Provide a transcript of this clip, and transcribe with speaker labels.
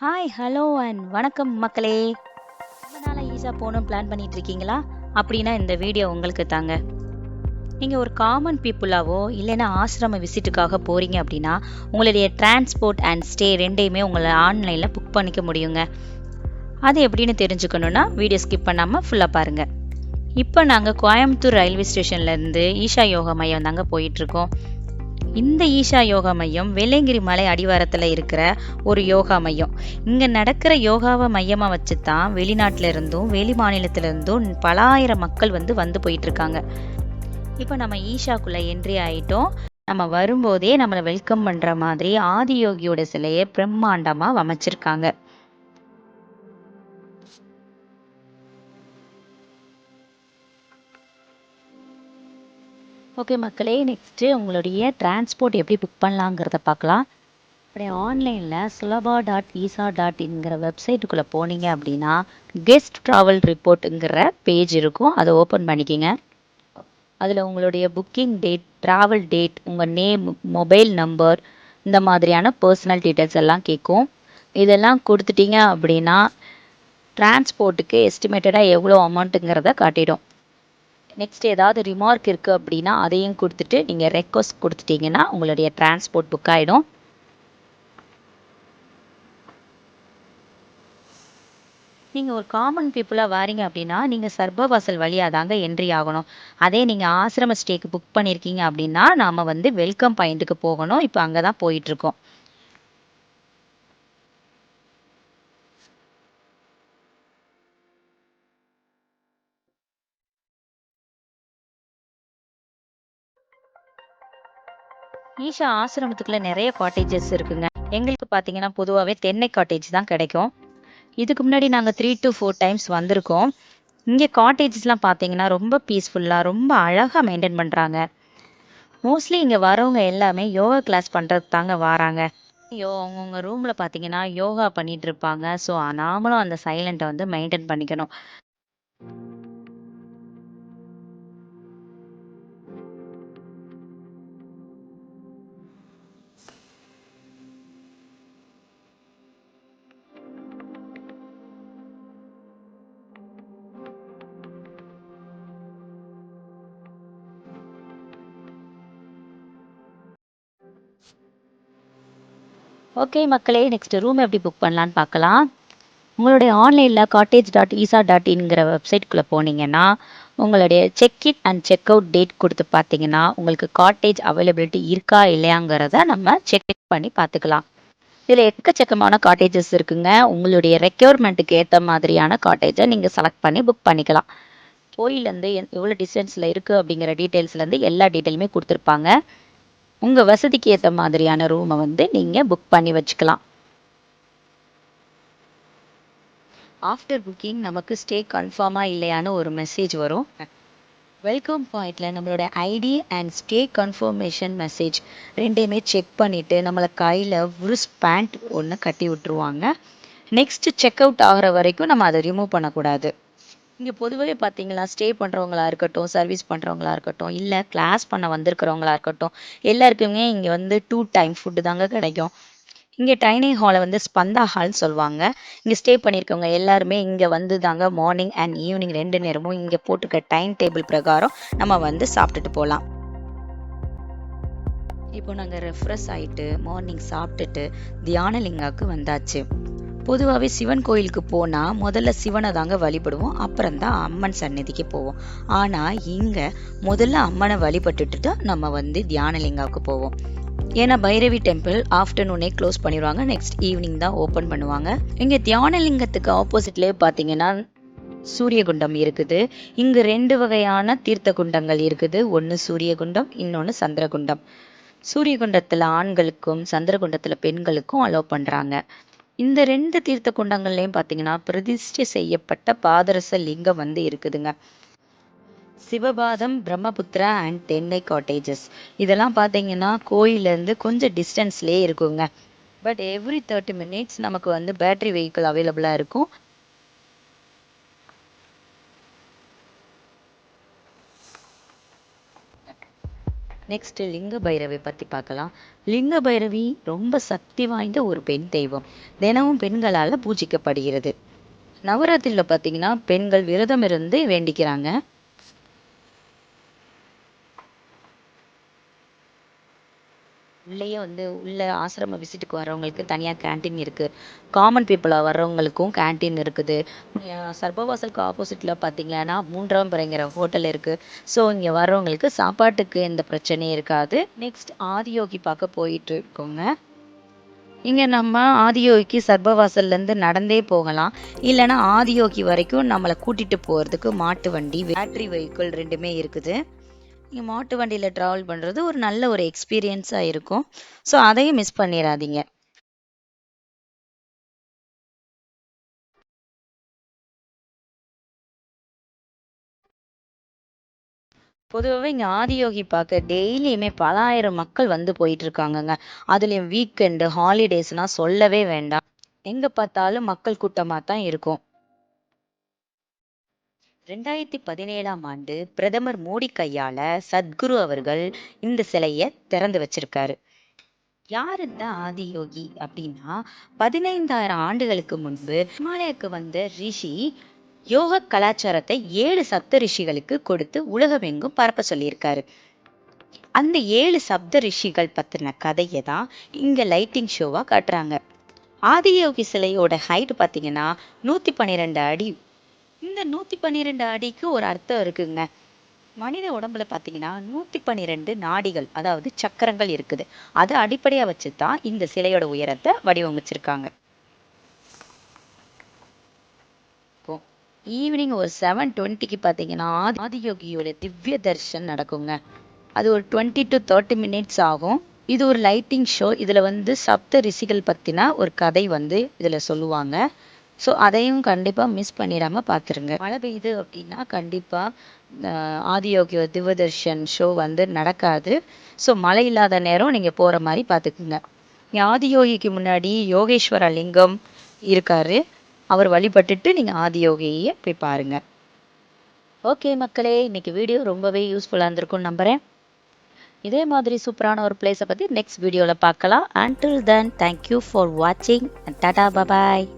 Speaker 1: Hi hello and வணக்கம் மக்களே. ரொம்ப நாளாக ஈஸா போகணும் பிளான் பண்ணிட்டு இருக்கீங்களா? அப்படின்னா இந்த வீடியோ உங்களுக்கு தாங்க. நீங்கள் ஒரு காமன் பீப்புளாவோ இல்லைன்னா ஆசிரம விசிட்டுக்காக போகிறீங்க அப்படின்னா உங்களுடைய டிரான்ஸ்போர்ட் அண்ட் ஸ்டே ரெண்டையுமே உங்களை ஆன்லைனில் புக் பண்ணிக்க முடியுங்க. அது எப்படின்னு தெரிஞ்சுக்கணுன்னா வீடியோ ஸ்கிப் பண்ணாமல் ஃபுல்லாக பாருங்கள் இப்போ நாங்கள் கோயம்புத்தூர் ரயில்வே ஸ்டேஷன்லேருந்து ஈஷா யோகா மையம் தாங்க போயிட்டுருக்கோம் இந்த ஈஷா யோகா மையம் வெள்ளையங்கிரி மலை அடிவாரத்தில் இருக்கிற ஒரு யோகா மையம். இங்கே நடக்கிற யோகாவை மையமாக வச்சு தான் வெளிநாட்டிலிருந்தும் வெளி மாநிலத்திலிருந்தும் பலாயிரம் பல ஆயிரம் மக்கள் வந்து வந்து போயிட்டுருக்காங்க. இப்போ நம்ம ஈஷாக்குள்ளே என்ட்ரி ஆகிட்டோம் நம்ம வரும்போதே நம்மளை வெல்கம் பண்ணுற மாதிரி ஆதியோகியோட சிலையை பிரம்மாண்டமாக அமைச்சிருக்காங்க ஓகே மக்களே நெக்ஸ்ட்டு உங்களுடைய டிரான்ஸ்போர்ட் எப்படி புக் பண்ணலாங்கிறத பார்க்கலாம். அப்படியே ஆன்லைனில் சுலபா டாட் ஈசா டாட் இன்ங்கிற வெப்சைட்டுக்குள்ளே போனீங்க அப்படின்னா கெஸ்ட் ட்ராவல் ரிப்போர்ட்டுங்கிற பேஜ் இருக்கும். அதை ஓப்பன் பண்ணிக்கிங்க. அதில் உங்களுடைய புக்கிங் டேட் ட்ராவல் டேட் உங்கள் நேம் மொபைல் நம்பர் இந்த மாதிரியான பர்சனல் டீட்டெயில்ஸ் எல்லாம் கேட்கும். இதெல்லாம் கொடுத்துட்டீங்க அப்படின்னா டிரான்ஸ்போர்ட்டுக்கு எஸ்டிமேட்டடாக எவ்வளோ அமௌண்ட்டுங்கிறத காட்டிடும். நெக்ஸ்ட் ஏதாவது ரிமார்க் இருக்குது அப்படின்னா அதையும் கொடுத்துட்டு நீங்கள் ரெக்வஸ்ட் கொடுத்துட்டீங்கன்னா உங்களுடைய டிரான்ஸ்போர்ட் புக் ஆகிடும் நீங்கள் ஒரு காமன் பீப்புளாக வாரீங்க அப்படின்னா நீங்கள் சர்பவாசல் வழியாக தாங்க என்ட்ரி ஆகணும். அதே நீங்கள் ஆசிரம ஸ்டேக்கு புக் பண்ணியிருக்கீங்க அப்படின்னா நாம் வந்து வெல்கம் பாயிண்ட்டுக்கு போகணும். இப்போ அங்கே தான் போயிட்டுருக்கோம் ஈஷா ஆசிரமத்துக்குள்ள நிறைய காட்டேஜஸ் இருக்குங்க. எங்களுக்கு பார்த்தீங்கன்னா பொதுவாகவே தென்னை காட்டேஜ் தான் கிடைக்கும். இதுக்கு முன்னாடி நாங்கள் த்ரீ டு ஃபோர் டைம்ஸ் வந்திருக்கோம். இங்கே காட்டேஜஸ்லாம் பார்த்தீங்கன்னா ரொம்ப பீஸ்ஃபுல்லாக ரொம்ப அழகாக மெயின்டைன் பண்ணுறாங்க மோஸ்ட்லி இங்கே வரவங்க எல்லாமே யோகா கிளாஸ் பண்ணுறதுக்கு தாங்க வராங்க. யோ அவங்கவுங்க ரூமில் பார்த்தீங்கன்னா யோகா பண்ணிகிட்டு இருப்பாங்க. ஸோ நாமளும் அந்த சைலண்ட்டை வந்து மெயின்டைன் பண்ணிக்கணும். ஓகே மக்களே நெக்ஸ்ட் ரூம் எப்படி புக் பண்ணலான்னு பார்க்கலாம். உங்களுடைய ஆன்லைனில் காட்டேஜ் டாட் ஈசா டாட் இன்கிற வெப்சைட்குள்ளே போனீங்கன்னா உங்களுடைய check in and check out date கொடுத்து பார்த்தீங்கன்னா உங்களுக்கு காட்டேஜ் அவைலபிலிட்டி இருக்கா இல்லையாங்கிறத நம்ம செக் பண்ணி பார்த்துக்கலாம். இதில் எக்கச்சக்கமான காட்டேஜஸ் இருக்குங்க. உங்களுடைய ரெக்யூர்மெண்ட்டுக்கு ஏற்ற மாதிரியான காட்டேஜை நீங்கள் செலக்ட் பண்ணி புக் பண்ணிக்கலாம். கோயிலேருந்து எவ்வளோ டிஸ்டன்ஸில் இருக்குது அப்படிங்கிற டீட்டெயில்ஸ்லேருந்து எல்லா டீட்டெயிலுமே கொடுத்துருப்பாங்க. உங்கள் வசதிக்கு ஏற்ற மாதிரியான ரூமை வந்து நீங்கள் புக் பண்ணி வச்சுக்கலாம். ஆஃப்டர் புக்கிங் நமக்கு ஸ்டே கன்ஃபார்மாக இல்லையான்னு ஒரு மெசேஜ் வரும். வெல்கம் பாயிண்டில் நம்மளோட ID and stay confirmation message ரெண்டையுமே செக் பண்ணிவிட்டு நம்மளை கையில் உருஸ் பேண்ட் ஒன்று கட்டி விட்டுருவாங்க. நெக்ஸ்ட்டு செக் அவுட் ஆகிற வரைக்கும் நம்ம அதை ரிமூவ் பண்ணக்கூடாது. இங்கே பொதுவாகவே பார்த்தீங்களா ஸ்டே பண்ணுறவங்களா இருக்கட்டும் சர்வீஸ் பண்ணுறவங்களா இருக்கட்டும் இல்லை கிளாஸ் பண்ண வந்திருக்கிறவங்களா இருக்கட்டும் எல்லாருக்குமே இங்கே வந்து டூ டைம் ஃபுட்டு தாங்க கிடைக்கும். இங்கே டைனிங் ஹாலை வந்து ஸ்பந்தா ஹால்னு சொல்லுவாங்க. இங்கே ஸ்டே பண்ணியிருக்கவங்க எல்லாருமே இங்கே வந்து தாங்க மார்னிங் அண்ட் ஈவினிங் ரெண்டு நேரமும் இங்கே போட்டிருக்க டைம் டேபிள் பிரகாரம் நம்ம வந்து சாப்பிட்டுட்டு போகலாம். இப்போ நாங்கள் ரெஃப்ரெஷ் ஆகிட்டு மார்னிங் சாப்பிட்டுட்டு தியானலிங்காவுக்கு வந்தாச்சு. பொதுவாகவே சிவன் கோயிலுக்கு போனால் முதல்ல சிவனை தாங்க வழிபடுவோம் அப்புறம் தான் அம்மன் சன்னதிக்கு போவோம். ஆனால் இங்கே முதல்ல அம்மனை வழிபட்டுட்டு தான் நம்ம வந்து தியானலிங்காவுக்கு போவோம். ஏன்னா பைரவி டெம்பிள் ஆஃப்டர்நூனே க்ளோஸ் பண்ணிடுவாங்க. நெக்ஸ்ட் ஈவினிங் தான் ஓப்பன் பண்ணுவாங்க. இங்கே தியானலிங்கத்துக்கு ஆப்போசிட்லேயே பார்த்தீங்கன்னா சூரியகுண்டம் இருக்குது. இங்கு ரெண்டு வகையான தீர்த்த குண்டங்கள் இருக்குது. ஒன்று சூரியகுண்டம் இன்னொன்று சந்திரகுண்டம். சூரியகுண்டத்தில் ஆண்களுக்கும் சந்திரகுண்டத்தில் பெண்களுக்கும் அலோவ் பண்ணுறாங்க இந்த ரெண்டு தீர்த்த குண்டங்கள்லையும் பார்த்தீங்கன்னா பிரதிஷ்டை செய்யப்பட்ட பாதரச லிங்கம் வந்து இருக்குதுங்க. சிவபாதம் பிரம்மபுத்திரா அண்ட் தென்னை காட்டேஜஸ் இதெல்லாம் பார்த்தீங்கன்னா கோயிலேருந்து கொஞ்சம் டிஸ்டன்ஸ்லேயே இருக்குங்க. பட் எவ்ரி தேர்ட்டி மினிட்ஸ் நமக்கு வந்து பேட்டரி வெஹிக்கிள் அவைலபிளாக இருக்கும். நெக்ஸ்ட் லிங்க பைரவி பற்றி பார்க்கலாம். லிங்க பைரவி ரொம்ப சக்தி வாய்ந்த ஒரு பெண் தெய்வம். தினமும் பெண்களால் பூஜிக்கப்படுகிறது. நவராத்திரியில் பார்த்தீங்கன்னா பெண்கள் விரதம் இருந்து வேண்டிக்கிறாங்க. உள்ளேயே வந்து உள்ள ஆசிரம விசிட்டுக்கு வரவங்களுக்கு தனியாக கேன்டீன் இருக்குது காமன் பீப்புளாக வர்றவங்களுக்கும் கேன்டீன் இருக்குது. சர்பவாசலுக்கு ஆப்போசிட்டில் பார்த்தீங்கன்னா மூன்றாம் பிறைங்கிற ஹோட்டல் இருக்குது ஸோ இங்கே வர்றவங்களுக்கு சாப்பாட்டுக்கு எந்த பிரச்சனையும் இருக்காது. நெக்ஸ்ட் ஆதியோகி பார்க்க போயிட்டு இருக்கோங்க. இங்கே நம்ம ஆதியோகிக்கு சர்பவாசல்லேருந்து நடந்தே போகலாம். இல்லைன்னா ஆதியோகி வரைக்கும் நம்மளை கூட்டிகிட்டு போகிறதுக்கு மாட்டு வண்டி பேட்ரி வெஹிக்கிள் ரெண்டுமே இருக்குது. நீங்கள் மாட்டு வண்டியில் ட்ராவல் பண்ணுறது ஒரு நல்ல ஒரு எக்ஸ்பீரியன்ஸாக இருக்கும். ஸோ அதையும் மிஸ் பண்ணிடாதீங்க பொதுவாகவே இங்கே ஆதியோகி பார்க்க டெய்லியுமே பலாயிரம் மக்கள் வந்து போயிட்டு இருக்காங்கங்க அதுலேயும் வீக்கெண்டு ஹாலிடேஸ்னால் சொல்லவே வேண்டாம். எங்கே பார்த்தாலும் மக்கள் கூட்டமாக தான் இருக்கும். ரெண்டாயிரத்தி பதினேழாம் ஆண்டு பிரதமர் மோடி கையால சத்குரு அவர்கள் இந்த சிலையை திறந்து வச்சிருக்காரு. யார் இந்த ஆதியோகி அப்படின்னா பதினைந்தாயிரம் ஆண்டுகளுக்கு முன்பு ஹிமாலயக்கு வந்த ரிஷி யோக கலாச்சாரத்தை ஏழு சப்த ரிஷிகளுக்கு கொடுத்து உலகமெங்கும் பரப்ப சொல்லியிருக்காரு. அந்த ஏழு சப்த ரிஷிகள் பத்தின கதையை தான் இங்க லைட்டிங் ஷோவா காட்டுறாங்க. ஆதியோகி சிலையோட ஹைட் பார்த்தீங்கன்னா நூத்தி பன்னிரெண்டு அடி இந்த நூத்தி பன்னிரெண்டு அடிக்கு ஒரு அர்த்தம் இருக்குங்க. மனித உடம்புல பார்த்தீங்கன்னா நூத்தி பன்னிரெண்டு நாடிகள் அதாவது சக்கரங்கள் இருக்குது. அதை அடிப்படையா வச்சு தான் இந்த சிலையோட உயரத்தை வடிவமைச்சிருக்காங்க. ஈவினிங் ஒரு செவன் டுவெண்ட்டிக்கு பார்த்தீங்கன்னா ஆதியோகியோட திவ்ய தர்ஷன் நடக்குங்க. அது ஒரு டுவெண்ட்டி டு தேர்ட்டி மினிட்ஸ் ஆகும். இது ஒரு லைட்டிங் ஷோ இதில் வந்து சப்த ரிஷிகள் பற்றின ஒரு கதை வந்து இதில் சொல்லுவாங்க. ஸோ அதையும் கண்டிப்பாக மிஸ் பண்ணிடாமல் பார்த்துருங்க மழை பெய்யுது அப்படின்னா கண்டிப்பாக ஆதியோகியோ திவதர்ஷன் ஷோ வந்து நடக்காது. ஸோ மழை இல்லாத நேரம் நீங்கள் போகிற மாதிரி பார்த்துக்குங்க ஆதியோகிக்கு முன்னாடி யோகேஸ்வர லிங்கம் இருக்காரு. அவர் வழிபட்டுட்டு நீங்கள் ஆதியோகியை போய் பாருங்கள் ஓகே மக்களே இன்னைக்கு வீடியோ ரொம்பவே யூஸ்ஃபுல்லாக இருந்திருக்கும்னு நம்புகிறேன் இதே மாதிரி சூப்பரான ஒரு பிளேஸை பற்றி நெக்ஸ்ட் வீடியோவில் பார்க்கலாம் அண்டில் தென் தேங்க்யூ ஃபார் வாட்சிங் டாடா பபாய்